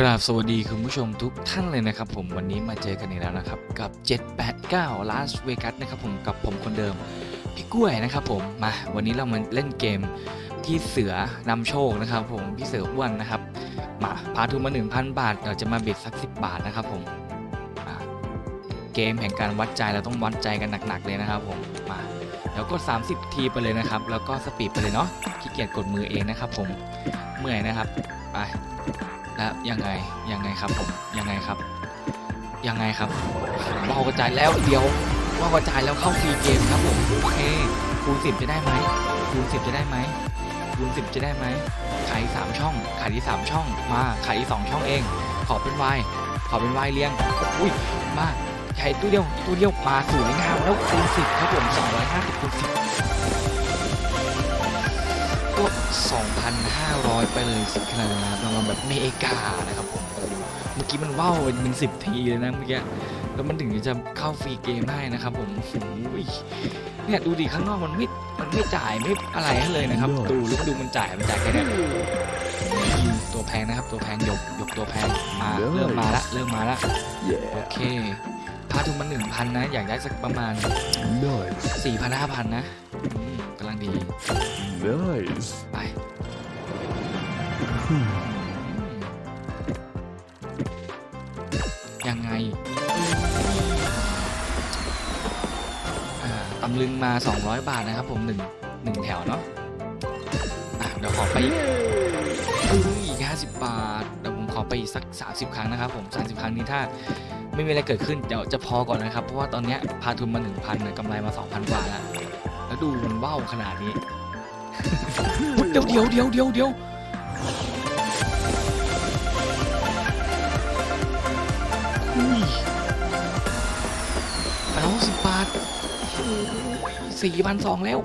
กราบสวัสดีคุณผู้ชมทุกท่านเลยนะครับผมวันนี้มาเจอกันอีกแล้วนะครับ กับ 789 Las Vegas นะครับผมกับผมคนเดิม พี่กล้วยนะครับผมมาวันนี้เรามาเล่นเกมพี่เสือนำโชคนะครับผมพี่เสืออ้วนนะครับ มาพาทุนมา 1,000 บาท เราจะมาเบ็ดสัก 10 บาทนะครับผมเกมแห่งการวัดใจเราต้องวัดใจกันหนักๆเลยนะครับผมมาแล้วก็ 30 ทีไปเลยนะครับ แล้วก็สปีดไปเลยเนาะขี้เกียจกดมือเองนะครับผมเมื่อยนะครับไป แล้วยังไงยังไงครับผมยังไงครับ ยังไงครับว่าวกระจายแล้วเดียวว่าวกระจายแล้วเข้าฟรีเกมครับผมโอเคคูณสิบจะได้ไหมคูณสิบจะได้ไหมคูณสิบจะได้ไหมขายสามช่องขายที่สามช่องมาขายที่สองช่องเอง ขอเป็นวายขอเป็นวายเลี้ยงอุ้ยมาใช้ตัวเดียวตัวเดียวมาสวยงามแล้วคูณสิบครับผมสองร้อยห้าสิบคูณสิบ ก็ 2,500 ไปเลยสิครับรางวัลแบบเมกานะครับผมโอ้โหเมื่อกี้มันว่าวเป็นสิบทีเลยนะเมื่อกี้แล้วมันถึงจะเข้าฟรีเกมได้นะครับผมโอ้โหเนี่ยดูดิข้างนอกมันไม่มันไม่จ่ายไม่อะไรให้เลยนะครับ ดูแล้วก็ดูมันจ่ายมันจ่ายแค่เนี้ยตัวแพงนะครับตัวแพงหยกหยกตัวแพงมาเริ่มมาละเริ่มมาละโอเคพาทุนมา1,000นะ อยากได้สักประมาณ Nice. 4,000 5,000นะอืมกำลั งดี Nice. ไปยังไงตำลึงมา 200 บาทนะครับผมหนึ่งหนึ่งแถวเนาะอะเดี๋ยวขอไปอีก50 บาท เดี๋ยวผมขอไปอีกสัก 30 ครั้งนะครับผม 30 ครั้งนี้ถ้าไม่มีอะไรเกิดขึ้น เดี๋ยวจะพอก่อนนะครับ เพราะว่าตอนนี้พาทุนมา 1,000นกำไรมา 2,000 กว่าแล้ว ดูมันว่าวขนาดนี้ เดี๋ยวเดี๋ยวเดี๋ยวเดี๋ยวเดี๋ยวอุ้ยแปดร้อยสิบบาทสี่พันสองแล้ว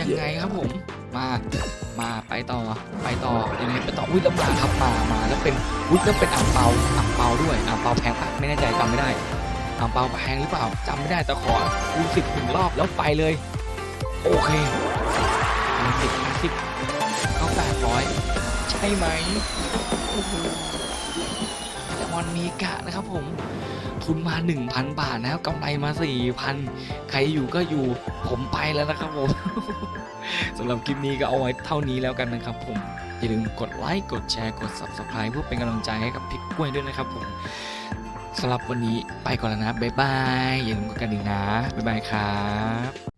ยังไงครับผม มา มาไปต่อ ไปต่อ ยังไงไปต่ออุ้ยแล้วมาครับมา มา แล้วเป็นอุ้ยแล้วเป็นอ่างเปาอ่างเปาด้วยอ่างเปาแพงปะไม่แน่ใจจำไม่ได้ อ่างเปาแพงหรือเปล่าจำไม่ได้แต่ขอคูณสิบถึงรอบแล้วไปเลย โอเคสิบสิบเข้าแปดร้อยใช่ไหมแต่มอนมีกะนะครับผมทุนมา 1,000 บาทนะครับกำไรมา 4,000 ใครอยู่ก็อยู่ผมไปแล้วนะครับผมสำหรับคลิปนี้ก็เอาไว้เท่านี้แล้วกันนะครับผม อย่าลืมกดไลค์ กดแชร์ กด Subscribe เพื่อเป็นกำลังใจให้กับพี่กล้วยด้วยนะครับผม สำหรับวันนี้ไปก่อนแล้วนะ บ๊ายบาย อย่าลืมกดกระดิ่งนะ บ๊ายบายครับ